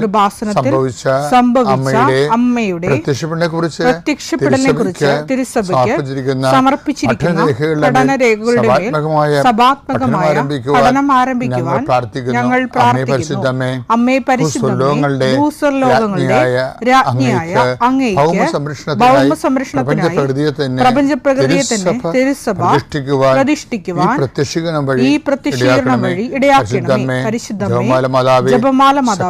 കൃപാസനത്തിൽ സംഭവിച്ച അമ്മയുടെ പ്രത്യക്ഷപ്പെടനെ കുറിച്ച് കുറിച്ച് തിരുസഭയ്ക്ക് സമർപ്പിച്ചിരിക്കുന്ന പഠനരേഖകളുടെ സഭാത്മകമായ പഠനം ആരംഭിക്കുവാൻ ഞങ്ങൾ പ്രാർത്ഥിക്കുന്നു. അമ്മേ പരിശുദ്ധമേ ഭൂസ്വർലോകങ്ങളുടെ രാജ്ഞിയായ അങ്ങേക്ക് അങ്ങേക്ക് ഭൗമസംരക്ഷണത്തിനായി ഭൗമസംരക്ഷണത്തിനായി പ്രപഞ്ചപ്രകൃതിയെ തന്നെ തിരുസഭ പ്രതിഷ്ഠിക്കുവാൻ ഈ പ്രത്യക്ഷീകരണം വഴി ഇടയാക്കണമേ. പരിശുദ്ധമേ ജപമാല മാതാവേ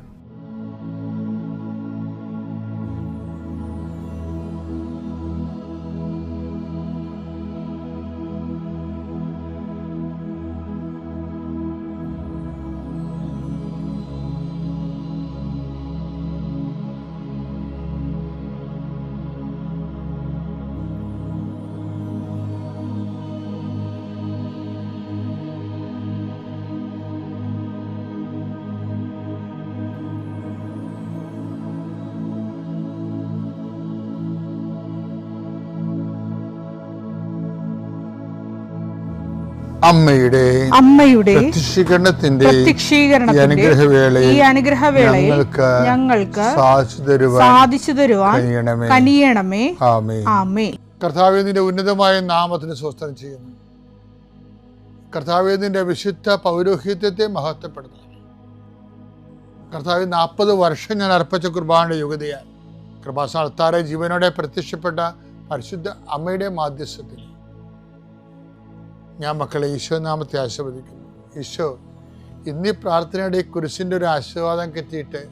അമ്മയുടെ അമ്മയുടെ പ്രത്യക്ഷീകരണത്തിന്റെ അനുഗ്രഹവേളയിൽ ഈ അനുഗ്രഹവേളയിൽ ഞങ്ങൾക്ക് സാധിച്ചു തരുവാൻ കനിയണമേ. ആമേ ആമേ കർത്താവെ നിന്റെ ഉന്നതമായ നാമത്തിന് സ്വസ്ഥം ചെയ്യുന്നു. കർത്താവെ നിന്റെ വിശുദ്ധ പൗരോഹിത്യത്തെ മഹത്വപ്പെടുന്നു കർത്താവ് നാൽപ്പത് വർഷം ഞാൻ അർപ്പിച്ച കുർബാനയുടെ യുഗതയാൽ കൃപാസ്ഥാനത്താറെ ജീവനോടെ പ്രത്യക്ഷപ്പെട്ട പരിശുദ്ധ അമ്മയുടെ മാധ്യസ്ഥത്തിൽ ഞാൻ മക്കളെ ഈശോ നാമത്തെ ആശീർവദിക്കുന്നു. ഈശോ ഇന്നീ പ്രാർത്ഥനയുടെ ഈ കുരിശിന്റെ ഒരു ആശീർവാദം കിട്ടിയിട്ട്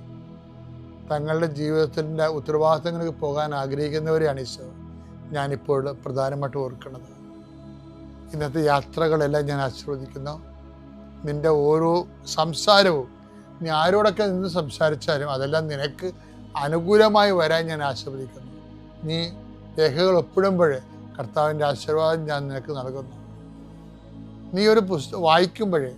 തങ്ങളുടെ ജീവിതത്തിന്റെ ഉത്തരവാദിത്തങ്ങൾക്ക് പോകാൻ ആഗ്രഹിക്കുന്നവരെയാണ് ഈശോ. ഞാനിപ്പോൾ പ്രധാനമായിട്ട് ഓർക്കുന്നത്. ഇന്നത്തെ യാത്രകളെല്ലാം ഞാൻ ആശീർവദിക്കുന്നു. നിന്റെ ഓരോ സംസാരവും നീ ആരോടൊക്കെ നിന്ന് സംസാരിച്ചാലും അതെല്ലാം നിനക്ക് അനുകൂലമായി വരാൻ ഞാൻ ആശീർവദിക്കുന്നു. നീ രേഖകൾ ഒപ്പിടുമ്പോൾ കർത്താവിന്റെ ആശീർവാദം ഞാൻ നിനക്ക് നൽകുന്നു. നീ ഒരു പുസ്തകം വായിക്കുമ്പോഴേ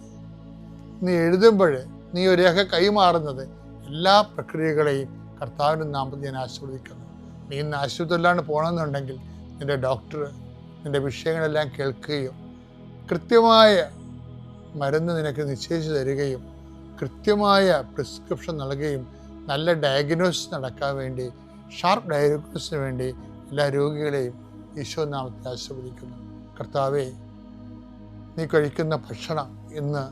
നീ എഴുതുമ്പോഴേ നീ ഒരു രേഖ കൈമാറുന്നത് എല്ലാ പ്രക്രിയകളെയും കർത്താവിന്റെ നാമത്തിൽ ഞാൻ ആസ്വദിക്കുന്നു നീ ഇന്ന് ആശുപത്രിയിലാണ് പോകണമെന്നുണ്ടെങ്കിൽ നിന്റെ ഡോക്ടർ നിന്റെ വിഷയങ്ങളെല്ലാം കേൾക്കുകയും കൃത്യമായ മരുന്ന് നിനക്ക് നിശ്ചയിച്ചു തരികയും കൃത്യമായ പ്രിസ്ക്രിപ്ഷൻ നൽകുകയും നല്ല ഡയഗ്നോസിസ് നടക്കാൻ വേണ്ടി ഷാർപ്പ് ഡയഗ്നോസിന് വേണ്ടി എല്ലാ രോഗികളെയും ഈശോ നാമത്തിൽ ആസ്വദിക്കുന്നു കർത്താവേ നീ കഴിക്കുന്ന ഭക്ഷണം ഇന്ന്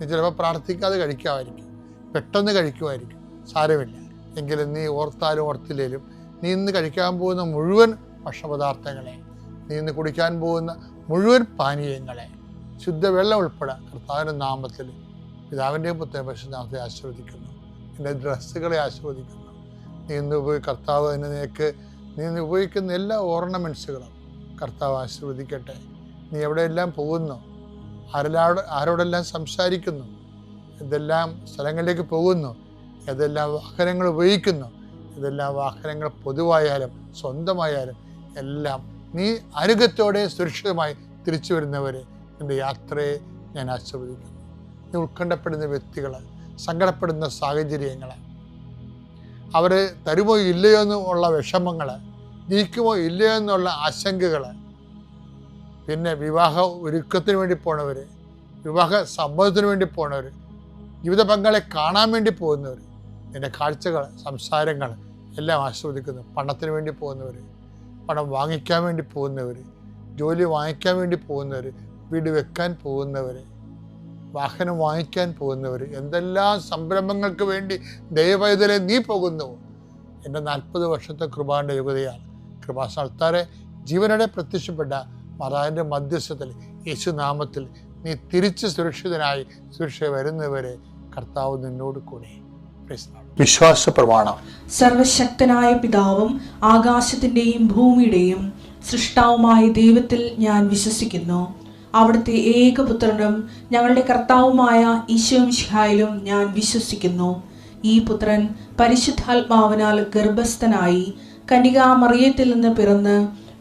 നീ ചിലപ്പോൾ പ്രാർത്ഥിക്കാതെ കഴിക്കാമായിരിക്കും. പെട്ടെന്ന് കഴിക്കുമായിരിക്കും. സാരമില്ല. എങ്കിലും നീ ഓർത്താലും ഓർത്തില്ലേലും നീ ഇന്ന് കഴിക്കാൻ പോകുന്ന മുഴുവൻ ഭക്ഷണപദാർത്ഥങ്ങളെ നീ ഇന്ന് കുടിക്കാൻ പോകുന്ന മുഴുവൻ പാനീയങ്ങളെ ശുദ്ധവെള്ളം ഉൾപ്പെടെ കർത്താവിന്റെ നാമത്തിൽ പിതാവിന്റെയും പുത്രൻ പരിശുദ്ധാമത്തെ ആശീർവദിക്കുന്നു. നിന്റെ ഡ്രസ്സുകളെ ആശീർവദിക്കുന്നു. നീ ഇന്ന് ഉപയോഗി കർത്താവ് തന്നെ നിനക്ക് നീ ഇന്ന് ഉപയോഗിക്കുന്ന എല്ലാ ഓർണമെന്റ്സുകളും കർത്താവ് ആശീർവദിക്കട്ടെ. നീ എവിടെയെല്ലാം പോകുന്നു ആരെല്ലാം ആരോടെല്ലാം സംസാരിക്കുന്നു? ഇതെല്ലാം സ്ഥലങ്ങളിലേക്ക് പോകുന്നു? ഏതെല്ലാം വാഹനങ്ങൾ ഉപയോഗിക്കുന്നു? ഇതെല്ലാം വാഹനങ്ങൾ പൊതുവായാലും സ്വന്തമായാലും എല്ലാം നീ അനുഗത്തോടെ സുരക്ഷിതമായി തിരിച്ചു വരുന്നവരെ നിന്റെ യാത്രയെ ഞാൻ ആസ്വദിക്കുന്നു നീ ഉത്കണ്ഠപ്പെടുന്ന വ്യക്തികൾ സങ്കടപ്പെടുന്ന സാഹചര്യങ്ങൾ അവർ തരുമോ ഇല്ലയോ എന്നുള്ള വിഷമങ്ങൾ ജയിക്കുമോ ഇല്ലയോ എന്നുള്ള ആശങ്കകൾ പിന്നെ വിവാഹ ഒരുക്കത്തിന് വേണ്ടി പോണവർ വിവാഹ സമ്മതത്തിന് വേണ്ടി പോണവർ ജീവിത പങ്കാളെ കാണാൻ വേണ്ടി പോകുന്നവർ നിന്റെ കാഴ്ചകൾ സംസാരങ്ങൾ എല്ലാം ആസ്വദിക്കുന്നു. പണത്തിന് വേണ്ടി പോകുന്നവർ പണം വാങ്ങിക്കാൻ വേണ്ടി പോകുന്നവർ ജോലി വാങ്ങിക്കാൻ വേണ്ടി പോകുന്നവർ വീട് വെക്കാൻ പോകുന്നവർ വാഹനം വാങ്ങിക്കാൻ പോകുന്നവർ എന്തെല്ലാം സംരംഭങ്ങൾക്ക് വേണ്ടി ദൈവവൈതലെ നീ പോകുന്നു. എന്റെ നാൽപ്പത് വർഷത്തെ കൃപാന്റെ യുഗതയാണ് കൃപാസ്ഥാനത്താറെ ജീവനോടെ പ്രത്യക്ഷപ്പെട്ട മറാവിന്റെ മധ്യസ്ഥത്തിൽ യേശുനാമത്തിൽ നീ തിരിച്ച് സുരക്ഷിതനായി സുരക്ഷ വരുന്നവരെ കർത്താവ് നിന്നോട് കൂടെ. വിശ്വാസ പ്രമാണം. സർവശക്തനായ പിതാവും ആകാശത്തിന്റെയും ഭൂമിയുടെയും സൃഷ്ടാവുമായ ദൈവത്തിൽ ഞാൻ വിശ്വസിക്കുന്നു. അവിടുത്തെ ഏകപുത്രനും ഞങ്ങളുടെ കർത്താവുമായ ഈശോമിഷിഹായിലും ഞാൻ വിശ്വസിക്കുന്നു. ഈ പുത്രൻ പരിശുദ്ധാത്മാവിനാൽ ഗർഭസ്ഥനായി കനികാമറിയത്തിൽ നിന്ന് പിറന്ന്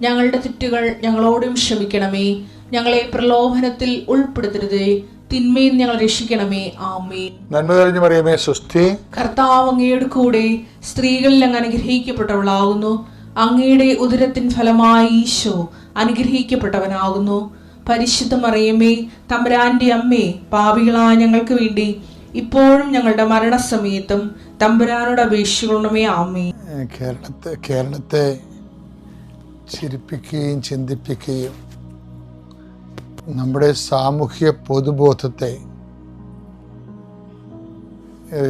ഞങ്ങളുടെ തെറ്റുകൾ ഞങ്ങളോടും ക്ഷമിക്കണമേ. ഞങ്ങളെ പ്രലോഭനത്തിൽ ഉൾപ്പെടുത്തരുതേ. തിന്മയിൽ ഞങ്ങൾ രക്ഷിക്കണമേ. ആമേൻ. നന്മ തെളിഞ്ഞു പറയുമേ സ്വസ്തി. കർത്താവ് അങ്ങയുടെ കൂടെ സ്ത്രീകളിൽ അങ്ങ് അനുഗ്രഹിക്കപ്പെട്ടവളാകുന്നു. അങ്ങയുടെ ഉദരത്തിൻ ഫലമായി ഈശോ അനുഗ്രഹിക്കപ്പെട്ടവനാകുന്നു. പരിശുദ്ധ മറിയമ്മേ തമ്പുരാന്റെ അമ്മേ പാപികളായ ഞങ്ങൾക്ക് വേണ്ടി ഇപ്പോഴും ഞങ്ങളുടെ മരണസമയത്തും തമ്പുരാനോട് അപേക്ഷിക്കണമേ ആമേ കേരളത്തെ കേരളത്തെ ചിരിപ്പിക്കുകയും ചിന്തിപ്പിക്കുകയും നമ്മുടെ സാമൂഹ്യ പൊതുബോധത്തെ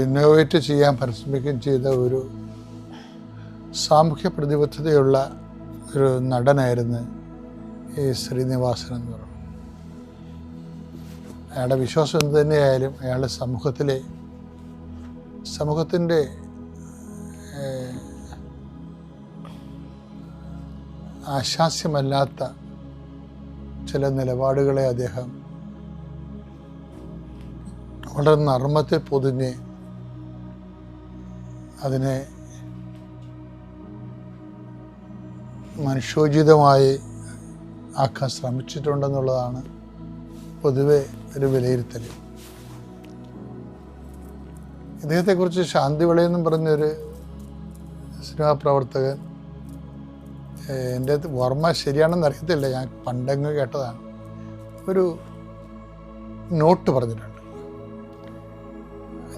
ഇന്നോവേറ്റ് ചെയ്യാൻ പരിശ്രമിക്കുകയും ചെയ്ത ഒരു സാമൂഹ്യ പ്രതിബദ്ധതയുള്ള ഒരു നടനായിരുന്നു ഈ ശ്രീനിവാസൻ എന്ന് പറയുന്നത്. അയാളുടെ വിശ്വാസം എന്ത് തന്നെയായാലും അയാളുടെ സമൂഹത്തിലെ സമൂഹത്തിന്റെ ആശാസ്യമല്ലാത്ത ചില നിലപാടുകളെ അദ്ദേഹം വളരെ നർമ്മത്തിൽ പൊതിഞ്ഞ് അതിനെ മനുഷ്യോചിതമായി ആക്കാൻ ശ്രമിച്ചിട്ടുണ്ടെന്നുള്ളതാണ് പൊതുവെ ഒരു വിലയിരുത്തൽ. ഇദ്ദേഹത്തെക്കുറിച്ച് ശാന്തിവിളയെന്നും പറഞ്ഞൊരു സിനിമാ പ്രവർത്തകൻ എന്റെ ഓർമ്മ ശരിയാണെന്ന് അറിയത്തില്ല. ഞാൻ പണ്ടങ്ങ് കേട്ടതാണ്. ഒരു നോട്ട് പറഞ്ഞിട്ടുണ്ട്.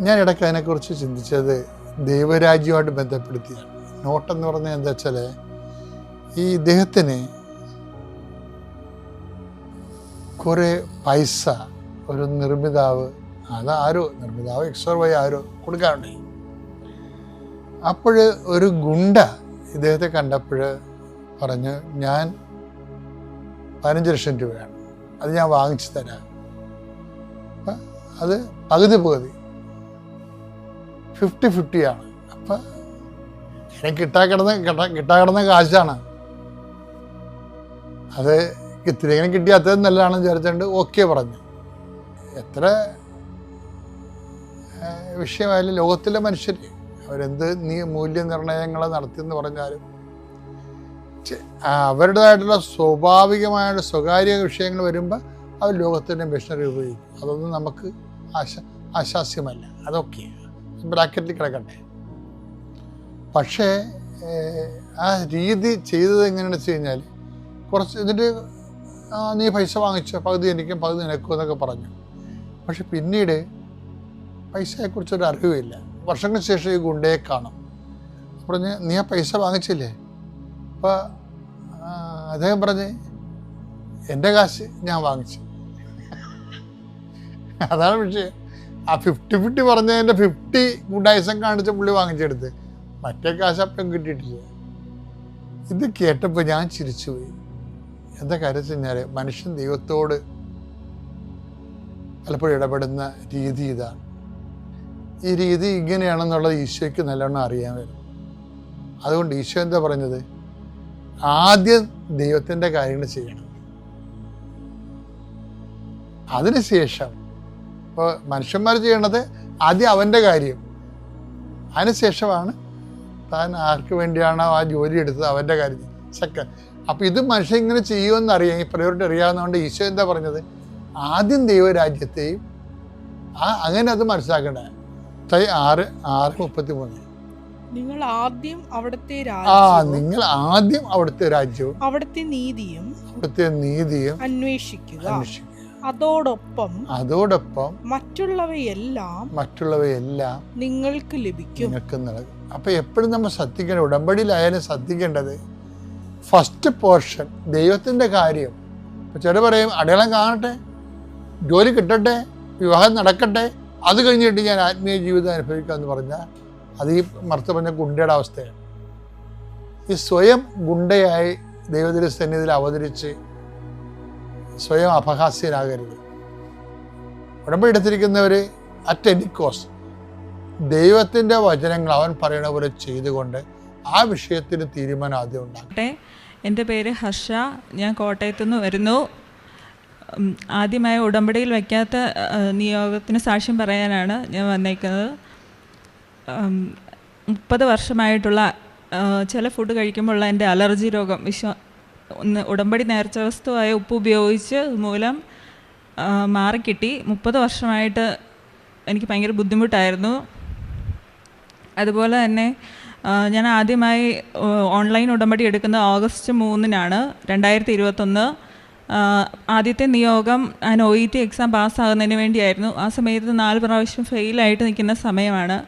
ഞാൻ ഇടയ്ക്ക് അതിനെക്കുറിച്ച് ചിന്തിച്ചത് ദൈവരാജ്യവുമായിട്ട് ബന്ധപ്പെടുത്തിയാണ്. നോട്ടെന്ന് പറഞ്ഞാൽ എന്താ വെച്ചാൽ ഈ ഇദ്ദേഹത്തിന് കുറേ പൈസ ഒരു നിർമ്മിതാവ് അത് ആരോ നിർമ്മിതാവ് എക്സോർ വൈ ആരോ കൊടുക്കാറുണ്ട്. അപ്പോൾ ഒരു ഗുണ്ട ഇദ്ദേഹത്തെ കണ്ടപ്പോൾ പറഞ്ഞ് ഞാൻ പതിനഞ്ച് ലക്ഷം രൂപയാണ്. അത് ഞാൻ വാങ്ങിച്ചു തരാം. അത് പകുതി പകുതി. ഫിഫ്റ്റി ഫിഫ്റ്റിയാണ് അപ്പം എനിക്ക് കിട്ടാ കിടന്ന കിട്ടാ കിട്ടാ കിടന്ന കാശാണ്. അത് ഇത്തിരിങ്ങനെ കിട്ടിയ അത്രയും നല്ലതാണെന്ന് വിചാരിച്ചുകൊണ്ട് ഓക്കെ പറഞ്ഞു. എത്ര വിഷയമായാലും ലോകത്തിലെ മനുഷ്യർ അവരെന്ത് നീ മൂല്യനിർണയങ്ങൾ നടത്തിയെന്ന് പറഞ്ഞാലും അവരുടേതായിട്ടുള്ള സ്വാഭാവികമായ സ്വകാര്യ വിഷയങ്ങൾ വരുമ്പോൾ അവർ ലോകത്തിന്റെ മെഷീനറി ഉപയോഗിക്കും. അതൊന്നും നമുക്ക് ആശ ആശാസ്യമല്ല. അതൊക്കെ ബ്രാക്കറ്റിൽ കിടക്കട്ടെ. പക്ഷേ ആ രീതി ചെയ്തത് എങ്ങനെയാണെന്ന് വെച്ച് കഴിഞ്ഞാൽ കുറച്ച് എന്നിട്ട് നീ പൈസ വാങ്ങിച്ചോ പകുതി എനിക്കും പകുതി നിനക്കും എന്നൊക്കെ പറഞ്ഞു. പക്ഷെ പിന്നീട് പൈസയെക്കുറിച്ചൊരു അറിവില്ല വർഷങ്ങൾക്ക് ശേഷം ഈ ഗുണ്ടയെ കാണും. പറഞ്ഞ് നീ ആ പൈസ വാങ്ങിച്ചില്ലേ? അപ്പോൾ അദ്ദേഹം പറഞ്ഞ് എന്റെ കാശ് ഞാൻ വാങ്ങിച്ചു. അതാണ് വിഷയം. ആ ഫിഫ്റ്റി ഫിഫ്റ്റി പറഞ്ഞതിന്റെ ഫിഫ്റ്റി ഗുണ്ടായിസം കാണിച്ച പുള്ളി വാങ്ങിച്ചെടുത്ത്. മറ്റേ കാശ് അപ്പം കിട്ടിയിട്ടില്ല. ഇത് കേട്ടപ്പോൾ ഞാൻ ചിരിച്ചുപോയി. എന്താ കാര്യം വെച്ച് മനുഷ്യൻ ദൈവത്തോട് പലപ്പോഴും ഇടപെടുന്ന രീതി ഇതാണ്. ഈ രീതി ഇങ്ങനെയാണെന്നുള്ളത് ഈശോയ്ക്ക് നല്ലോണം അറിയാൻ വരും. അതുകൊണ്ട് ഈശോ എന്താ പറഞ്ഞത് ആദ്യം ദൈവത്തിന്റെ കാര്യങ്ങൾ ചെയ്യണം. അതിനുശേഷം ഇപ്പോൾ മനുഷ്യന്മാർ ചെയ്യണത് ആദ്യം അവന്റെ കാര്യം. അതിനുശേഷമാണ് താൻ ആർക്ക് വേണ്ടിയാണോ ആ ജോലി എടുത്തത് അവന്റെ കാര്യം. സെക്കൻഡ് അപ്പം ഇത് മനുഷ്യൻ ഇങ്ങനെ ചെയ്യുമെന്ന് അറിയാം ഈ പ്രയോറിറ്റി അറിയാവുന്നതുകൊണ്ട് ഈശോ എന്താ പറഞ്ഞത്? ആദ്യം ദൈവരാജ്യത്തെയും ആ അങ്ങനെ അത് മനസ്സിലാക്കേണ്ട? തൈ ആറ് ആറ് മുപ്പത്തി മൂന്ന് നിങ്ങൾ ആദ്യം അവിടുത്തെ ആ നിങ്ങൾ ആദ്യം അവിടുത്തെ രാജ്യവും അവിടുത്തെ നീതിയും അവിടുത്തെ നീതിയും അന്വേഷിക്കുക. അതോടൊപ്പം അതോടൊപ്പം മറ്റുള്ളവയെല്ലാം മറ്റുള്ളവയെല്ലാം നിങ്ങൾക്ക് ലഭിക്കും. നിങ്ങൾക്ക് നൽകും. അപ്പം എപ്പോഴും നമ്മൾ ശ്രദ്ധിക്കേണ്ട ഉടമ്പടിയിലായാലും ശ്രദ്ധിക്കേണ്ടത് ഫസ്റ്റ് പോർഷൻ ദൈവത്തിന്റെ കാര്യം. ചില പറയും അടയാളം കാണട്ടെ ജോലി കിട്ടട്ടെ വിവാഹം നടക്കട്ടെ അത് കഴിഞ്ഞിട്ട് ഞാൻ ആത്മീയ ജീവിതം അനുഭവിക്കാമെന്ന് പറഞ്ഞാൽ അത് ഈ മറുത്തു പറഞ്ഞ ഗുണ്ടയുടെ അവസ്ഥയാണ്. ഈ സ്വയം ഗുണ്ടയായി ദൈവത്തിന്റെ സന്നിധിയിൽ അവതരിച്ച് സ്വയം അപഹാസ്യനാകരുത് ഉടമ്പടി എടുത്തിരിക്കുന്നവർ അറ്റ് എനി കോസ്റ്റ് ദൈവത്തിന്റെ വചനങ്ങൾ അവൻ പറയണ പോലെ ചെയ്തുകൊണ്ട് ആ വിഷയത്തിൽ തീരുമാനം ആദ്യം ഉണ്ടാകട്ടെ എന്റെ പേര് ഹർഷ ഞാൻ കോട്ടയത്തു നിന്ന് വരുന്നു ആദ്യമായ ഉടമ്പടിയിൽ വയ്ക്കാത്ത നിയോഗത്തിന് സാക്ഷ്യം പറയാനാണ് ഞാൻ വന്നേക്കുന്നത്. മുപ്പത് വർഷമായിട്ടുള്ള ചില ഫുഡ് കഴിക്കുമ്പോഴുള്ള എന്റെ അലർജി രോഗം വിശ്വ ഒന്ന് ഉടമ്പടി നേർച്ച വസ്തുവായ ഉപ്പ് ഉപയോഗിച്ച് മൂലം മാറിക്കിട്ടി. മുപ്പത് വർഷമായിട്ട് എനിക്ക് ഭയങ്കര ബുദ്ധിമുട്ടായിരുന്നു. അതുപോലെ തന്നെ ഞാൻ ആദ്യമായി ഓൺലൈൻ ഉടമ്പടി എടുക്കുന്നത് ഓഗസ്റ്റ് മൂന്നിനാണ് രണ്ടായിരത്തി ഇരുപത്തൊന്ന് ആദ്യത്തെ നിയോഗം ഞാൻ ഒ ഇ ടി എക്സാം പാസ്സാകുന്നതിന് വേണ്ടിയായിരുന്നു. ആ സമയത്ത് നാല് പ്രാവശ്യം ഫെയിലായിട്ട് നിൽക്കുന്ന സമയമാണ്.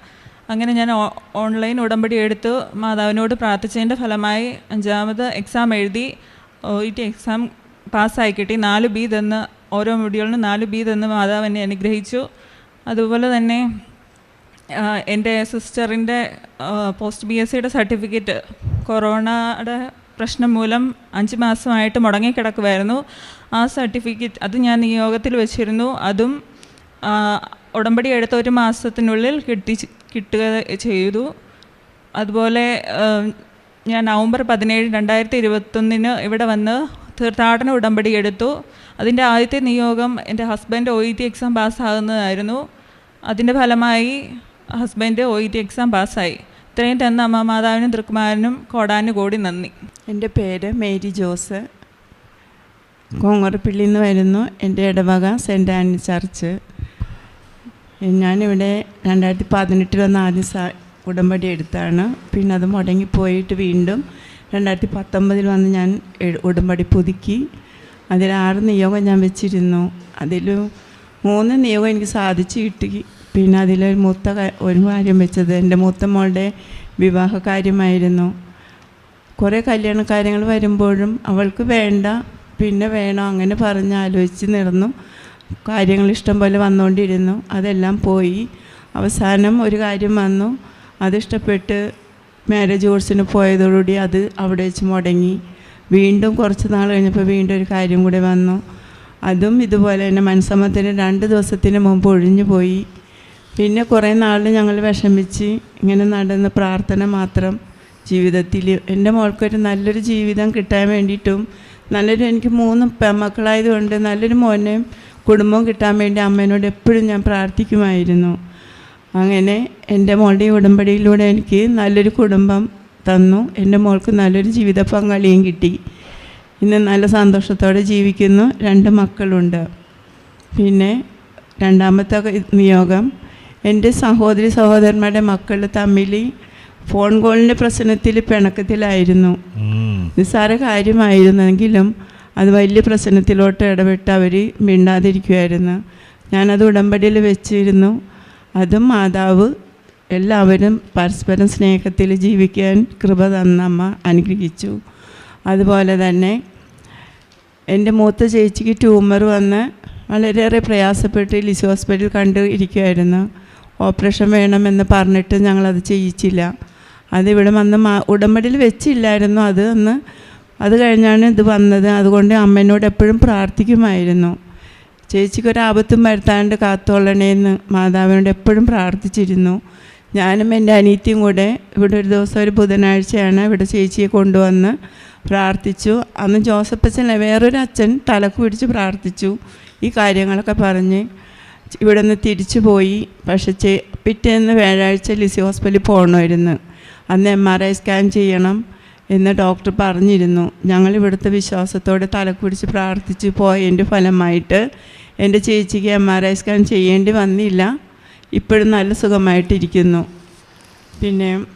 അങ്ങനെ ഞാൻ ഓൺലൈൻ ഉടമ്പടി എടുത്തു മാതാവിനോട് പ്രാർത്ഥിച്ചതിന്റെ ഫലമായി അഞ്ചാമത് എക്സാം എഴുതി ഒ ഇ ടി എക്സാം പാസ്സായി കിട്ടി. നാല് ബി തന്ന് ഓരോ മൊഡ്യൂളിനും നാല് ബി തന്ന് മാതാവ് എന്നെ അനുഗ്രഹിച്ചു. അതുപോലെ തന്നെ എന്റെ സിസ്റ്ററിന്റെ പോസ്റ്റ് ബി എസ് സിയുടെ സർട്ടിഫിക്കറ്റ് കൊറോണയുടെ പ്രശ്നം മൂലം അഞ്ച് മാസമായിട്ട് മുടങ്ങിക്കിടക്കുമായിരുന്നു ആ സർട്ടിഫിക്കറ്റ് അത് ഞാൻ നിയോഗത്തിൽ വെച്ചിരുന്നു. അതും ഉടമ്പടി എടുത്ത ഒരു മാസത്തിനുള്ളിൽ കിട്ടി കിട്ടുക ചെയ്തു. അതുപോലെ ഞാൻ നവംബർ പതിനേഴ് രണ്ടായിരത്തി ഇരുപത്തൊന്നിന് ഇവിടെ വന്ന് തീർത്ഥാടന ഉടമ്പടി എടുത്തു. അതിന്റെ ആദ്യത്തെ നിയോഗം എന്റെ husband O E T exam പാസ്സാകുന്നതായിരുന്നു അതിന്റെ ഫലമായി husband O E T exam പാസ്സായി ഇത്രയും തന്ന അമ്മ മാതാവിനും തൃക്കുമാരനും കോടാനും കൂടി നന്ദി. എന്റെ പേര് മേരി ജോസ്. കോങ്ങറപ്പള്ളിയിൽ നിന്ന് വരുന്നു. എന്റെ ഇടവക സെന്റ് ആനി ചർച്ച്. ഞാനിവിടെ രണ്ടായിരത്തി പതിനെട്ടിൽ വന്ന് ആദ്യം സ ഉടമ്പടി എടുത്താണ്. പിന്നെ അത് മുടങ്ങിപ്പോയിട്ട് വീണ്ടും രണ്ടായിരത്തി പത്തൊമ്പതിൽ വന്ന് ഞാൻ ഉടമ്പടി പുതുക്കി. അതിൽ ആറ് നിയോഗം ഞാൻ വെച്ചിരുന്നു. അതിൽ മൂന്ന് നിയോഗം എനിക്ക് സാധിച്ചു കിട്ടി. പിന്നെ അതിൽ മൂത്ത ഒരു കാര്യം വെച്ചത് എന്റെ മൂത്ത മോളുടെ വിവാഹ കാര്യമായിരുന്നു. കുറേ കല്യാണ കാര്യങ്ങൾ വരുമ്പോഴും അവൾക്ക് വേണ്ട പിന്നെ വേണോ അങ്ങനെ പറഞ്ഞ് ആലോചിച്ച് നിർന്നു കാര്യങ്ങൾ ഇഷ്ടം പോലെ വന്നുകൊണ്ടിരുന്നു. അതെല്ലാം പോയി. അവസാനം ഒരു കാര്യം വന്നു. അതിഷ്ടപ്പെട്ട് മാരേജ് കോഴ്സിന് പോയതോടുകൂടി അത് അവിടെ വെച്ച് മുടങ്ങി. വീണ്ടും കുറച്ച് നാൾ കഴിഞ്ഞപ്പോൾ വീണ്ടും ഒരു കാര്യം കൂടെ വന്നു. അതും ഇതുപോലെ തന്നെ മനസ്സമ്മത്തിന് രണ്ട് ദിവസത്തിന് മുമ്പ് ഒഴിഞ്ഞു പോയി. പിന്നെ കുറേ നാൾ ഞങ്ങൾ വിഷമിച്ച് ഇങ്ങനെ നടന്ന് പ്രാർത്ഥന മാത്രം ജീവിതത്തിൽ. എന്റെ മോൾക്കൊരു നല്ലൊരു ജീവിതം കിട്ടാൻ വേണ്ടിയിട്ടും നല്ലൊരു എനിക്ക് മൂന്ന് പെമ്മക്കളായതുകൊണ്ട് നല്ലൊരു മോനെയും കുടുംബം കിട്ടാൻ വേണ്ടി അമ്മേനോട് എപ്പോഴും ഞാൻ പ്രാർത്ഥിക്കുമായിരുന്നു. അങ്ങനെ എന്റെ മോളുടെ ഉടമ്പടിയിലൂടെ എനിക്ക് നല്ലൊരു കുടുംബം തന്നു. എന്റെ മോൾക്ക് നല്ലൊരു ജീവിത പങ്കാളിയും കിട്ടി. ഇന്ന് നല്ല സന്തോഷത്തോടെ ജീവിക്കുന്നു. രണ്ട് മക്കളുണ്ട്. പിന്നെ രണ്ടാമത്തെ നിയോഗം. എന്റെ സഹോദരി സഹോദരന്മാരുടെ മക്കൾ തമ്മിൽ ഫോൺ കോളിന്റെ പ്രശ്നത്തിൽ പിണക്കത്തിലായിരുന്നു. നിസ്സാര കാര്യമായിരുന്നെങ്കിലും അത് വലിയ പ്രശ്നത്തിലോട്ട് ഇടപെട്ട് അവർ മിണ്ടാതിരിക്കുമായിരുന്നു ഞാനത് ഉടമ്പടിയിൽ വെച്ചിരുന്നു. അതും മാതാവ് എല്ലാവരും പരസ്പരം സ്നേഹത്തിൽ ജീവിക്കാൻ കൃപ തന്നമ്മ അനുഗ്രഹിച്ചു. അതുപോലെ തന്നെ എന്റെ മൂത്ത ചേച്ചിക്ക് ട്യൂമർ വന്ന് വളരെയേറെ പ്രയാസപ്പെട്ട് ലിസി ഹോസ്പിറ്റൽ കണ്ട് ഇരിക്കുമായിരുന്നു ഓപ്പറേഷൻ വേണമെന്ന് പറഞ്ഞിട്ട് ഞങ്ങളത് ചെയ്യിച്ചില്ല. അതിവിടെ വന്ന് മാ ഉടമ്പടിയിൽ വെച്ചില്ലായിരുന്നു. അത് അന്ന് അത് കഴിഞ്ഞാണ് ഇത് വന്നത്. അതുകൊണ്ട് അമ്മേനോട് എപ്പോഴും പ്രാർത്ഥിക്കുമായിരുന്നു. ചേച്ചിക്ക് ഒരു ആപത്തും വരുത്താണ്ട് കാത്തോളണേന്ന് മാതാവിനോട് എപ്പോഴും പ്രാർത്ഥിച്ചിരുന്നു. ഞാനും എന്റെ അനിയത്തിയും കൂടെ ഇവിടെ ഒരു ദിവസം ഒരു ബുധനാഴ്ചയാണ് ഇവിടെ ചേച്ചിയെ കൊണ്ടുവന്ന് പ്രാർത്ഥിച്ചു. അന്ന് ജോസഫ് അച്ഛനെ വേറൊരു അച്ഛൻ തലക്ക് പിടിച്ച് പ്രാർത്ഥിച്ചു. ഈ കാര്യങ്ങളൊക്കെ പറഞ്ഞ് ഇവിടെ നിന്ന് തിരിച്ചു പോയി. പക്ഷെ ചേ പിറ്റേന്ന് വ്യാഴാഴ്ച ലിസി ഹോസ്പിറ്റലിൽ പോകണമായിരുന്നു അന്ന് എം ആർ ഐ സ്കാൻ ചെയ്യണം. എന്ന് ഡോക്ടർ പറഞ്ഞിരുന്നു. ഞങ്ങൾ ഇവിടുത്തെ വിശ്വാസത്തോടെ തലക്കുപിടിച്ച് പ്രാർത്ഥിച്ച് പോയതിന്റെ ഫലമായിട്ട് എന്റെ ചേച്ചിക്ക് എം ആർ ഐ സ്കാൻ ചെയ്യേണ്ടി വന്നില്ല. ഇപ്പോഴും നല്ല സുഖമായിട്ടിരിക്കുന്നു. പിന്നെ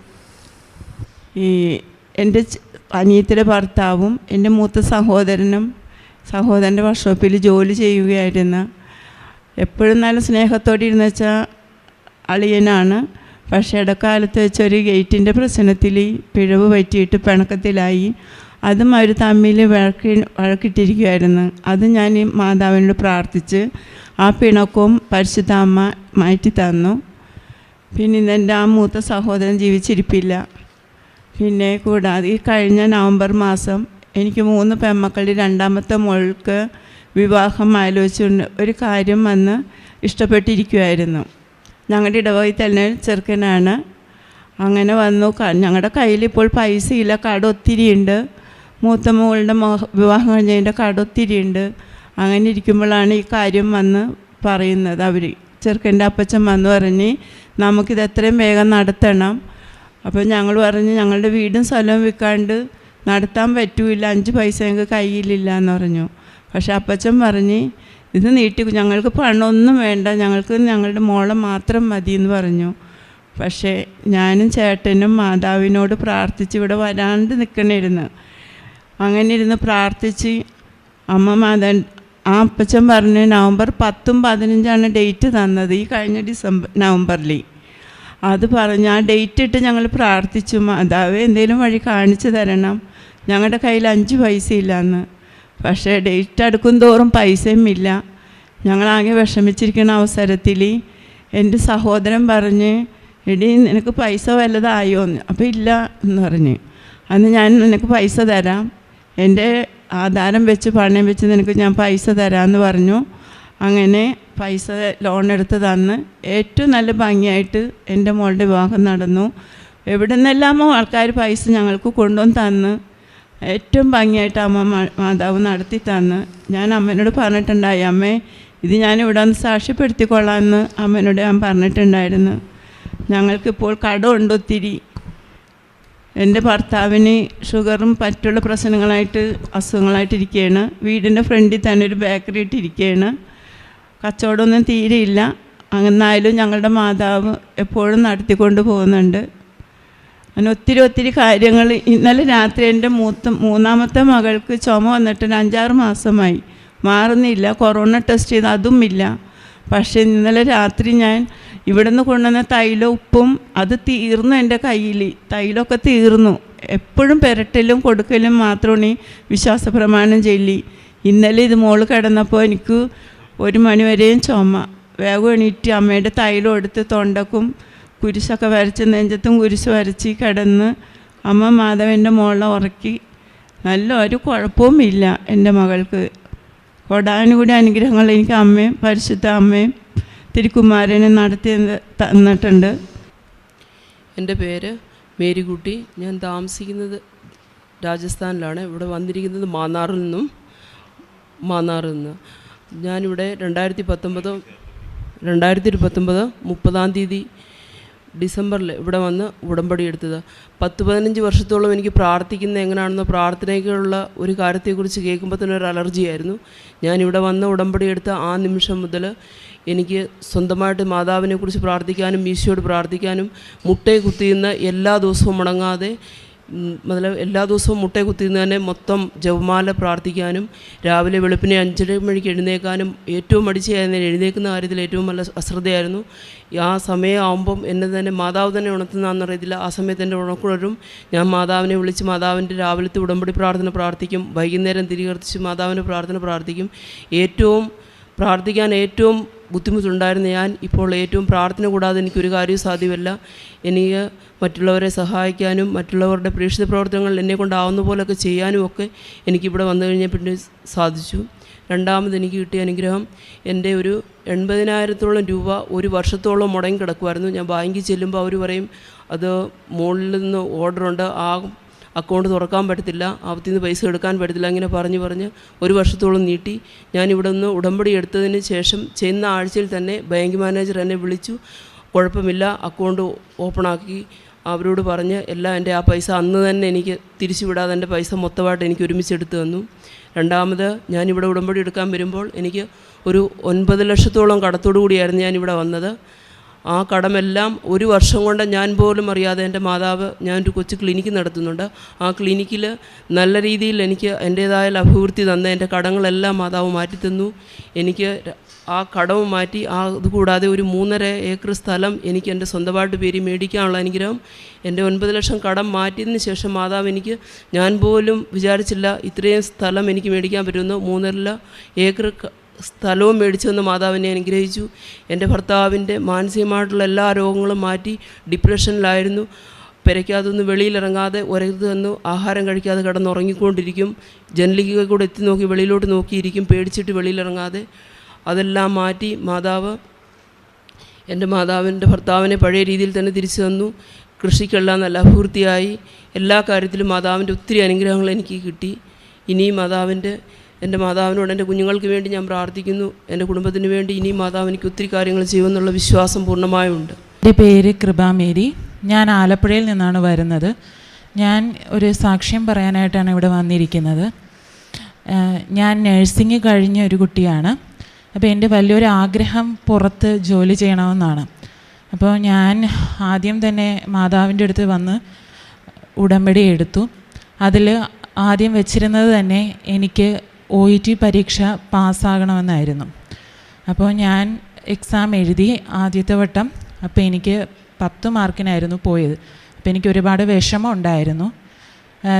ഈ എന്റെ അനിയത്തിയുടെ ഭർത്താവും എന്റെ മൂത്ത സഹോദരനും സഹോദരന്റെ വർക്ക്ഷോപ്പിൽ ജോലി ചെയ്യുകയായിരുന്നു. എപ്പോഴും നല്ല സ്നേഹത്തോടെ ഇരുന്ന് വെച്ചാൽ അളിയനാണ്. പക്ഷേ ഇടക്കാലത്ത് വെച്ച് ഒരു ഗേറ്റിന്റെ പ്രശ്നത്തിൽ പിഴവ് പറ്റിയിട്ട് പിണക്കത്തിലായി. അതും അവർ തമ്മിൽ വഴക്കി വഴക്കിട്ടിരിക്കുമായിരുന്നു അത് ഞാൻ മാതാവിനോട് പ്രാർത്ഥിച്ച് ആ പിണക്കവും പരിശുദ്ധ അമ്മ മാറ്റി തന്നു. പിന്നെ ഇന്ന് എന്റെ ആ മൂത്ത സഹോദരൻ ജീവിച്ചിരിപ്പില്ല. പിന്നെ കൂടാതെ ഈ കഴിഞ്ഞ നവംബർ മാസം എനിക്ക് മൂന്ന് പെമ്മക്കളുടെ രണ്ടാമത്തെ മോൾക്ക് വിവാഹം ആലോചിച്ചുകൊണ്ട് ഒരു കാര്യം വന്ന് ഇഷ്ടപ്പെട്ടിരിക്കുമായിരുന്നു ഞങ്ങളുടെ ഇടവകയിൽ തന്നെ ചെറുക്കനാണ്. അങ്ങനെ വന്നു. ഞങ്ങളുടെ കയ്യിൽ ഇപ്പോൾ പൈസ ഇല്ല കട ഒത്തിരിയുണ്ട് മൂത്ത മകളുടെ വിവാഹം കഴിഞ്ഞതിന്റെ കട ഒത്തിരിയുണ്ട് അങ്ങനെ ഇരിക്കുമ്പോഴാണ് ഈ കാര്യം വന്ന് പറയുന്നത് അവർ ചെറുക്കന്റെ അപ്പച്ചൻ വന്ന് പറഞ്ഞ് നമുക്കിത് എത്രയും വേഗം നടത്തണം. അപ്പോൾ ഞങ്ങൾ പറഞ്ഞ് ഞങ്ങളുടെ വീടും സ്ഥലവും വിൽക്കാണ്ട് നടത്താൻ പറ്റൂല. അഞ്ച് പൈസ ഞങ്ങൾക്ക് കയ്യിലില്ല എന്ന് പറഞ്ഞു. പക്ഷെ അപ്പച്ചൻ പറഞ്ഞ് ഇത് നീട്ടി ഞങ്ങൾക്ക് പണമൊന്നും വേണ്ട. ഞങ്ങൾക്ക് ഞങ്ങളുടെ മോളെ മാത്രം മതി എന്ന് പറഞ്ഞു. പക്ഷേ ഞാനും ചേട്ടനും മാതാവിനോട് പ്രാർത്ഥിച്ച് ഇവിടെ വരാണ്ട് നിൽക്കണിരുന്ന് അങ്ങനെ ഇരുന്ന് പ്രാർത്ഥിച്ച് അമ്മ മാത ആ അപ്പച്ചൻ പറഞ്ഞ് നവംബർ പത്തും പതിനഞ്ചാണ് ഡേറ്റ് തന്നത് ഈ കഴിഞ്ഞ ഡിസംബർ നവംബറിൽ. അത് പറഞ്ഞ് ആ ഡേറ്റ് ഇട്ട് ഞങ്ങൾ പ്രാർത്ഥിച്ചു. മാതാവ് എന്തെങ്കിലും വഴി കാണിച്ചു തരണം. ഞങ്ങളുടെ കയ്യിൽ അഞ്ച് പൈസ ഇല്ലയെന്ന് പക്ഷേ ഡേറ്റ് അടുക്കും തോറും പൈസയും ഇല്ല. ഞങ്ങളാകെ വിഷമിച്ചിരിക്കുന്ന അവസരത്തിൽ എന്റെ സഹോദരൻ പറഞ്ഞ് എടി നിനക്ക് പൈസ വല്ലതായോ? എന്ന് അപ്പോൾ ഇല്ല എന്ന് പറഞ്ഞ്. അന്ന് ഞാൻ നിനക്ക് പൈസ തരാം. എന്റെ ആധാരം വെച്ച് പണയം വെച്ച് നിനക്ക് ഞാൻ പൈസ തരാമെന്ന് പറഞ്ഞു. അങ്ങനെ പൈസ ലോൺ എടുത്ത് തന്ന് ഏറ്റവും നല്ല ഭംഗിയായിട്ട് എന്റെ മോളുടെ വിവാഹം നടന്നു. എവിടെ നിന്നെല്ലാമോ ആൾക്കാർ പൈസ ഞങ്ങൾക്ക് കൊണ്ടുവന്ന് തന്ന്. ഏറ്റവും ഭംഗിയായിട്ട് അമ്മ മാതാവ് നടത്തി തന്ന്. ഞാൻ അമ്മേനോട് പറഞ്ഞിട്ടുണ്ടായി അമ്മേ ഇത് ഞാൻ ഇവിടെ ഒന്ന് സാക്ഷ്യപ്പെടുത്തിക്കൊള്ളാമെന്ന് അമ്മേനോട് ഞാൻ പറഞ്ഞിട്ടുണ്ടായിരുന്നു. ഞങ്ങൾക്കിപ്പോൾ കടമുണ്ട് ഒത്തിരി. എന്റെ ഭർത്താവിന് ഷുഗറും മറ്റുള്ള പ്രശ്നങ്ങളായിട്ട് അസുഖങ്ങളായിട്ടിരിക്കുകയാണ്. വീടിന്റെ ഫ്രണ്ടിൽ തന്നെ ഒരു ബേക്കറി ഇട്ടിരിക്കുകയാണ്. കച്ചവടമൊന്നും തീരെയില്ല. അങ്ങനായാലും ഞങ്ങളുടെ മാതാവ് എപ്പോഴും നടത്തിക്കൊണ്ട് പോകുന്നുണ്ട്. അങ്ങനെ ഒത്തിരി ഒത്തിരി കാര്യങ്ങൾ. ഇന്നലെ രാത്രി എന്റെ മൂത്ത മൂന്നാമത്തെ മകൾക്ക് ചുമ വന്നിട്ട് അഞ്ചാറ് മാസമായി. മാറുന്നില്ല. കൊറോണ ടെസ്റ്റ് ചെയ്ത് അതും ഇല്ല. പക്ഷേ ഇന്നലെ രാത്രി ഞാൻ ഇവിടെ നിന്ന് കൊണ്ടുവന്ന തൈലം ഉപ്പും അത് തീർന്നു എന്റെ കയ്യിൽ. തൈലൊക്കെ തീർന്നു. എപ്പോഴും പെരട്ടലും കൊടുക്കലും മാത്രമാണ് ഈ വിശ്വാസ പ്രമാണം ചൊല്ലി. ഇന്നലെ ഇത് മോൾ കിടന്നപ്പോൾ എനിക്ക് ഒരു മണിവരെയും ചുമ. വേഗം എണീറ്റ് അമ്മയുടെ തൈലം എടുത്ത് തൊണ്ടക്കും കുരിശൊക്കെ വരച്ച് നെഞ്ചത്തും കുരിശ് വരച്ച് കിടന്ന് അമ്മ മാധവന്റെ മോളെ ഉറക്കി. നല്ല ഒരു കുഴപ്പവും ഇല്ല എന്റെ മകൾക്ക്. കൊടാനുകൂടി അനുഗ്രഹങ്ങൾ എനിക്ക് അമ്മയും പരിശുദ്ധ അമ്മയും തിരുക്കുമാരനെ നടത്തി തന്നിട്ടുണ്ട്. എന്റെ പേര് മേരിക്കുട്ടി. ഞാൻ താമസിക്കുന്നത് രാജസ്ഥാനിലാണ്. ഇവിടെ വന്നിരിക്കുന്നത് മാന്നാറിൽ നിന്നും മാന്നാറിൽ നിന്ന്. ഞാനിവിടെ രണ്ടായിരത്തി പത്തൊമ്പത് രണ്ടായിരത്തി പത്തൊമ്പത് മുപ്പതാം തീയതി ഡിസംബറിൽ ഇവിടെ വന്ന് ഉടമ്പടി എടുത്തത്. പത്ത് പതിനഞ്ച് വർഷത്തോളം എനിക്ക് പ്രാർത്ഥിക്കുന്ന എങ്ങനെയാണെന്നോ പ്രാർത്ഥനയ്ക്കുള്ള ഒരു കാര്യത്തെക്കുറിച്ച് കേൾക്കുമ്പോൾ തന്നെ ഒരു അലർജിയായിരുന്നു ഞാനിവിടെ വന്ന് ഉടമ്പടി എടുത്ത ആ നിമിഷം മുതൽ എനിക്ക് സ്വന്തമായിട്ട് മാതാവിനെക്കുറിച്ച് പ്രാർത്ഥിക്കാനും ഈശോയോട് പ്രാർത്ഥിക്കാനും മുട്ടയെ കുത്തിയുന്ന എല്ലാ ദിവസവും മുടങ്ങാതെ മുതൽ എല്ലാ ദിവസവും മുട്ട കുത്തിന്ന് തന്നെ മൊത്തം ജപമാല പ്രാർത്ഥിക്കാനും രാവിലെ വെളുപ്പിനെ അഞ്ചര മണിക്ക് എഴുന്നേക്കാനും ഏറ്റവും മടിച്ചായിരുന്നു എഴുന്നേക്കുന്ന കാര്യത്തിൽ ഏറ്റവും നല്ല അശ്രദ്ധയായിരുന്നു. ആ സമയമാകുമ്പം എന്നെ തന്നെ മാതാവ് തന്നെ ഉണർത്തുന്നതെന്നറിയത്തില്ല ആ സമയത്ത് എന്റെ ഉണക്കുണരും ഞാൻ മാതാവിനെ വിളിച്ച് മാതാവിന്റെ രാവിലത്തെ ഉടമ്പടി പ്രാർത്ഥന പ്രാർത്ഥിക്കും വൈകുന്നേരം തിരികർത്തിച്ച് മാതാവിന്റെ പ്രാർത്ഥന പ്രാർത്ഥിക്കും. ഏറ്റവും പ്രാർത്ഥിക്കാൻ ഏറ്റവും ബുദ്ധിമുട്ടുണ്ടായിരുന്ന ഞാൻ ഇപ്പോൾ ഏറ്റവും പ്രാർത്ഥന കൂടാതെ എനിക്കൊരു കാര്യവും സാധ്യമല്ല. എനിക്ക് മറ്റുള്ളവരെ സഹായിക്കാനും മറ്റുള്ളവരുടെ പ്രേക്ഷിത പ്രവർത്തനങ്ങൾ എന്നെ കൊണ്ടാവുന്ന ചെയ്യാനും ഒക്കെ എനിക്കിവിടെ വന്നു കഴിഞ്ഞാൽ പിന്നെ സാധിച്ചു. രണ്ടാമത് എനിക്ക് കിട്ടിയ അനുഗ്രഹം എന്റെ ഒരു എൺപതിനായിരത്തോളം രൂപ ഒരു വർഷത്തോളം മുടങ്ങി കിടക്കുമായിരുന്നു ഞാൻ ബാങ്കിൽ ചെല്ലുമ്പോൾ അവർ പറയും അത് മുകളിൽ നിന്ന് ഓർഡറുണ്ട് ആ അക്കൗണ്ട് തുറക്കാൻ പറ്റത്തില്ല ആപത്തിൽ നിന്ന് പൈസ എടുക്കാൻ പറ്റത്തില്ല അങ്ങനെ പറഞ്ഞ് പറഞ്ഞ് ഒരു വർഷത്തോളം നീട്ടി. ഞാനിവിടെ നിന്ന് ഉടമ്പടി എടുത്തതിന് ശേഷം ചെന്ന ആഴ്ചയിൽ തന്നെ ബാങ്ക് മാനേജർ എന്നെ വിളിച്ചു. കുഴപ്പമില്ല അക്കൗണ്ട് ഓപ്പണാക്കി. അവരോട് പറഞ്ഞ് എല്ലാം എന്റെ ആ പൈസ അന്ന് തന്നെ എനിക്ക് തിരിച്ചു വിടാതെ എന്റെ പൈസ മൊത്തമായിട്ട് എനിക്ക് ഒരുമിച്ച് എടുത്തു തന്നു. രണ്ടാമത് ഞാനിവിടെ ഉടമ്പടി എടുക്കാൻ വരുമ്പോൾ എനിക്ക് ഒരു ഒൻപത് ലക്ഷത്തോളം കടത്തോടു കൂടിയായിരുന്നു ഞാനിവിടെ വന്നത്. ആ കടമെല്ലാം ഒരു വർഷം കൊണ്ട് ഞാൻ പോലും അറിയാതെ എന്റെ മാതാവ് ഞാനൊരു കൊച്ചു ക്ലിനിക്ക് നടത്തുന്നുണ്ട്. ആ ക്ലിനിക്കിൽ നല്ല രീതിയിൽ എനിക്ക് എന്റേതായ അഭിവൃദ്ധി തന്ന എന്റെ കടങ്ങളെല്ലാം മാതാവ് മാറ്റിത്തന്നു. എനിക്ക് ആ കടവ് മാറ്റി ആ അതുകൂടാതെ കൂടാതെ ഒരു മൂന്നര ഏക്കർ സ്ഥലം എനിക്ക് എന്റെ സ്വന്തമായിട്ട് പേര് മേടിക്കാനുള്ള അനുഗ്രഹം. എന്റെ ഒൻപത് ലക്ഷം കടം മാറ്റിയതിന് ശേഷം മാതാവ് എനിക്ക് ഞാൻ പോലും വിചാരിച്ചില്ല ഇത്രയും സ്ഥലം എനിക്ക് മേടിക്കാൻ പറ്റുമെന്ന്. മൂന്നര ഏക്കർ സ്ഥലവും മേടിച്ചു തന്ന മാതാവിനെ അനുഗ്രഹിച്ചു. എന്റെ ഭർത്താവിന്റെ മാനസികമായിട്ടുള്ള എല്ലാ രോഗങ്ങളും മാറ്റി ഡിപ്രഷനിലായിരുന്നു. പെരയ്ക്കകത്തുനിന്ന് വെളിയിലിറങ്ങാതെ ഒരത് തന്നു. ആഹാരം കഴിക്കാതെ കിടന്നുറങ്ങിക്കൊണ്ടിരിക്കും. ജനലിക കൂടെ എത്തി നോക്കി വെളിയിലോട്ട് നോക്കിയിരിക്കും. പേടിച്ചിട്ട് വെളിയിലിറങ്ങാതെ. അതെല്ലാം മാറ്റി മാതാവ് എന്റെ മാതാവിന്റെ ഭർത്താവിനെ പഴയ രീതിയിൽ തന്നെ തിരിച്ചു തന്നു. കൃഷിക്കെല്ലാം നല്ല അഭിവൃദ്ധിയായി. എല്ലാ കാര്യത്തിലും മാതാവിന്റെ ഒത്തിരി അനുഗ്രഹങ്ങൾ എനിക്ക് കിട്ടി. ഇനിയും മാതാവിന്റെ എന്റെ മാതാവിനോട് എന്റെ കുഞ്ഞുങ്ങൾക്ക് വേണ്ടി ഞാൻ പ്രാർത്ഥിക്കുന്നു. എന്റെ കുടുംബത്തിന് വേണ്ടി ഇനിയും മാതാവ് എനിക്ക് ഒത്തിരി കാര്യങ്ങൾ ചെയ്യുമെന്നുള്ള വിശ്വാസം പൂർണമായുണ്ട്. എന്റെ പേര് കൃപാമേരി. ഞാൻ ആലപ്പുഴയിൽ നിന്നാണ് വരുന്നത്. ഞാൻ ഒരു സാക്ഷ്യം പറയാനായിട്ടാണ് ഇവിടെ വന്നിരിക്കുന്നത്. ഞാൻ നഴ്സിംഗ് കഴിഞ്ഞ ഒരു കുട്ടിയാണ്. അപ്പോൾ എന്റെ വലിയൊരു ആഗ്രഹം പുറത്ത് ജോലി ചെയ്യണമെന്നാണ്. അപ്പോൾ ഞാൻ ആദ്യം തന്നെ മാതാവിന്റെ അടുത്ത് വന്ന് ഉടമ്പടി എടുത്തു. അതിൽ ആദ്യം വെച്ചിരുന്നത് തന്നെ എനിക്ക് ഒ ഇ ടി പരീക്ഷ പാസ്സാകണമെന്നായിരുന്നു. അപ്പോൾ ഞാൻ എക്സാം എഴുതി ആദ്യത്തെ വട്ടം അപ്പോൾ എനിക്ക് പത്ത് മാർക്കിനായിരുന്നു പോയത്. അപ്പോൾ എനിക്ക് ഒരുപാട് വിഷമം ഉണ്ടായിരുന്നു.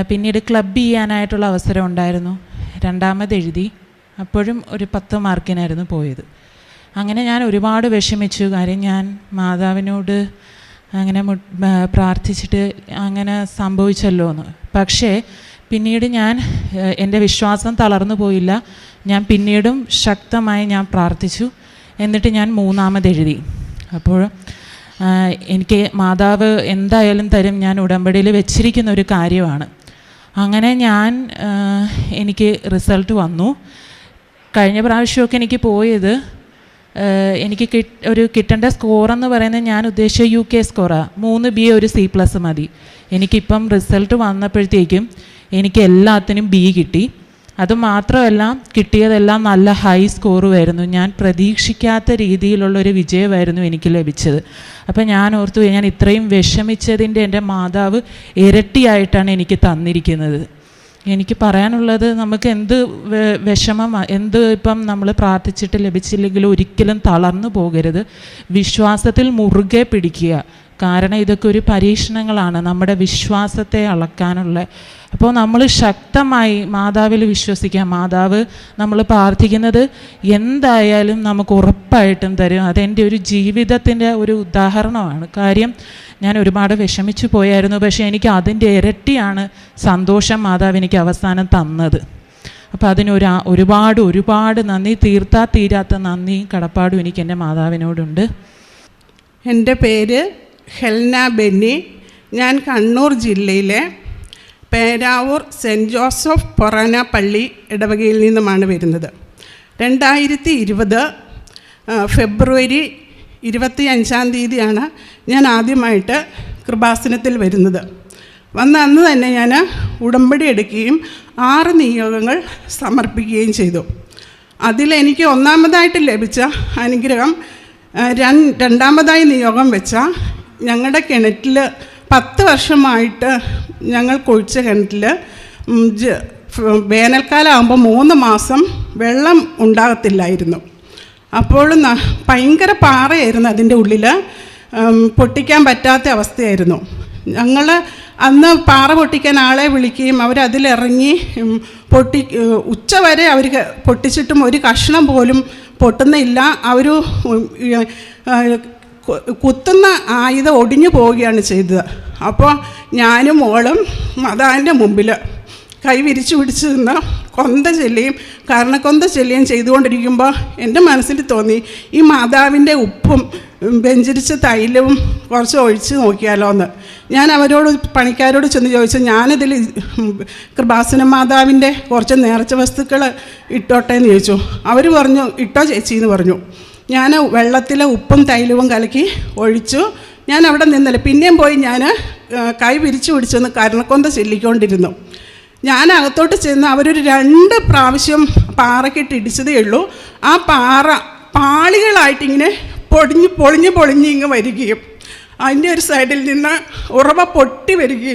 പിന്നീട് ക്ലബ് ചെയ്യാനായിട്ടുള്ള അവസരം ഉണ്ടായിരുന്നു. രണ്ടാമത് എഴുതി അപ്പോഴും ഒരു പത്ത് മാർക്കിനായിരുന്നു പോയത്. അങ്ങനെ ഞാൻ ഒരുപാട് വിഷമിച്ചു. കാര്യം ഞാൻ മാതാവിനോട് അങ്ങനെ പ്രാർത്ഥിച്ചിട്ട് അങ്ങനെ സംഭവിച്ചല്ലോ എന്ന് പക്ഷേ പിന്നീട് ഞാൻ എന്റെ വിശ്വാസം തളർന്നു പോയില്ല. ഞാൻ പിന്നീടും ശക്തമായി ഞാൻ പ്രാർത്ഥിച്ചു. എന്നിട്ട് ഞാൻ മൂന്നാമത് എഴുതി. അപ്പോൾ എനിക്ക് മാതാവ് എന്തായാലും തരും. ഞാൻ ഉടമ്പടിയിൽ വെച്ചിരിക്കുന്ന ഒരു കാര്യമാണ്. അങ്ങനെ ഞാൻ എനിക്ക് റിസൾട്ട് വന്നു. കഴിഞ്ഞ പ്രാവശ്യമൊക്കെ എനിക്ക് പോയത് എനിക്ക് കിട്ട് ഒരു കിട്ടേണ്ട സ്കോർ എന്ന് പറയുന്നത് ഞാൻ ഉദ്ദേശിച്ച യു കെ സ്കോറാണ് മൂന്ന് ബി ഒരു സി പ്ലസ് മതി. എനിക്കിപ്പം റിസൾട്ട് വന്നപ്പോഴത്തേക്കും എനിക്ക് എല്ലാത്തിനും ബി കിട്ടി. അതുമാത്രമല്ല കിട്ടിയതെല്ലാം നല്ല ഹൈ സ്കോറുമായിരുന്നു ഞാൻ പ്രതീക്ഷിക്കാത്ത രീതിയിലുള്ളൊരു വിജയമായിരുന്നു എനിക്ക് ലഭിച്ചത്. അപ്പം ഞാൻ ഓർത്തു ഞാൻ ഇത്രയും വിഷമിച്ചതിന്റെ എന്റെ മാതാവ് ഇരട്ടിയായിട്ടാണ് എനിക്ക് തന്നിരിക്കുന്നത്. എനിക്ക് പറയാനുള്ളത് നമുക്ക് എന്ത് വിഷമം എന്ത് ഇപ്പം നമ്മൾ പ്രാർത്ഥിച്ചിട്ട് ലഭിച്ചില്ലെങ്കിലും ഒരിക്കലും തളർന്നു പോകരുത്. വിശ്വാസത്തിൽ മുറുകെ പിടിക്കുക. കാരണം ഇതൊക്കെ ഒരു പരീക്ഷണങ്ങളാണ്. നമ്മുടെ വിശ്വാസത്തെ അളക്കാനുള്ള. അപ്പോൾ നമ്മൾ ശക്തമായി മാതാവിൽ വിശ്വസിക്കാം. മാതാവ് നമ്മൾ പ്രാർത്ഥിക്കുന്നത് എന്തായാലും നമുക്ക് ഉറപ്പായിട്ടും തരും. അതെന്റെ ഒരു ജീവിതത്തിന്റെ ഒരു ഉദാഹരണമാണ്. കാര്യം ഞാൻ ഒരുപാട് വിഷമിച്ചു പോയായിരുന്നു. പക്ഷേ എനിക്ക് അതിന്റെ ഇരട്ടിയാണ് സന്തോഷം മാതാവ് എനിക്ക് അവസാനം തന്നത്. അപ്പോൾ അതിനൊരു ഒരുപാട് ഒരുപാട് നന്ദി. തീർത്താ തീരാത്ത നന്ദി കടപ്പാടും എനിക്ക് എന്റെ മാതാവിനോടുണ്ട്. എന്റെ പേര് ഹെൽന ബെന്നി ഞാൻ കണ്ണൂർ ജില്ലയിലെ പേരാവൂർ സെന്റ് ജോസഫ് പൊറാന പള്ളി ഇടവകയിൽ നിന്നുമാണ് വരുന്നത്. രണ്ടായിരത്തി ഇരുപത് ഫെബ്രുവരി ഇരുപത്തി അഞ്ചാം തീയതിയാണ് ഞാൻ ആദ്യമായിട്ട് കൃപാസനത്തിൽ വരുന്നത്. വന്ന അന്ന് തന്നെ ഞാൻ ഉടമ്പടി എടുക്കുകയും ആറ് നിയോഗങ്ങൾ സമർപ്പിക്കുകയും ചെയ്തു. അതിലെനിക്ക് ഒന്നാമതായിട്ട് ലഭിച്ച അനുഗ്രഹം രണ്ടാമതായി നിയോഗം വെച്ച ഞങ്ങളുടെ കിണറ്റിൽ പത്ത് വർഷമായിട്ട് ഞങ്ങൾ കുഴിച്ച കിണറ്റിൽ വേനൽക്കാലം ആകുമ്പോൾ മൂന്ന് മാസം വെള്ളം ഉണ്ടാകത്തില്ലായിരുന്നു. അപ്പോൾ ഭയങ്കര പാറയായിരുന്നു അതിന്റെ ഉള്ളിൽ പൊട്ടിക്കാൻ പറ്റാത്ത അവസ്ഥയായിരുന്നു. ഞങ്ങൾ അന്ന് പാറ പൊട്ടിക്കാൻ ആളെ വിളിക്കുകയും അവരതിലിറങ്ങി പൊട്ടി ഉച്ച വരെ അവർ പൊട്ടിച്ചിട്ടും ഒരു കഷ്ണം പോലും പൊട്ടുന്നില്ല. അവർ കുത്തുന്ന ആയുധം ഒടിഞ്ഞു പോവുകയാണ് ചെയ്തത്. അപ്പോൾ ഞാനും മോളും മാതാവിന്റെ മുമ്പിൽ കൈ വിരിച്ചു പിടിച്ച് നിന്ന് കൊന്ത ചെല്ലിയും കാരണക്കൊന്ത ചെല്ലിയും ചെയ്തുകൊണ്ടിരിക്കുമ്പോൾ എന്റെ മനസ്സിൽ തോന്നി ഈ മാതാവിന്റെ ഉപ്പും വെഞ്ചരിച്ച തൈലവും കുറച്ച് ഒഴിച്ച് നോക്കിയാലോ എന്ന് ഞാൻ അവരോട് പണിക്കാരോട് ചെന്ന് ചോദിച്ചു ഞാനിതിൽ കൃപാസന മാതാവിന്റെ കുറച്ച് നേർച്ച വസ്തുക്കൾ ഇട്ടോട്ടെ എന്ന് ചോദിച്ചു. അവർ പറഞ്ഞു ഇട്ടോ ചേച്ചി എന്ന് പറഞ്ഞു. ഞാൻ വെള്ളത്തിൽ ഉപ്പും തൈലവും കലക്കി ഒഴിച്ചു. ഞാൻ അവിടെ നിന്നില്ല പിന്നെയും പോയി ഞാൻ കൈ വിരിച്ചു പിടിച്ചെന്ന് കരണക്കൊന്ത ചെല്ലിക്കൊണ്ടിരുന്നു. ഞാൻ അകത്തോട്ട് ചെന്ന് അവരൊരു രണ്ട് പ്രാവശ്യം പാറക്കിട്ട് ഇടിച്ചതേ ഉള്ളൂ. ആ പാറ പാളികളായിട്ടിങ്ങനെ പൊടിഞ്ഞ് പൊളിഞ്ഞ് പൊളിഞ്ഞ് ഇങ്ങ് വരികയും അതിന്റെ ഒരു സൈഡിൽ നിന്ന് ഉറവ പൊട്ടി വരികയും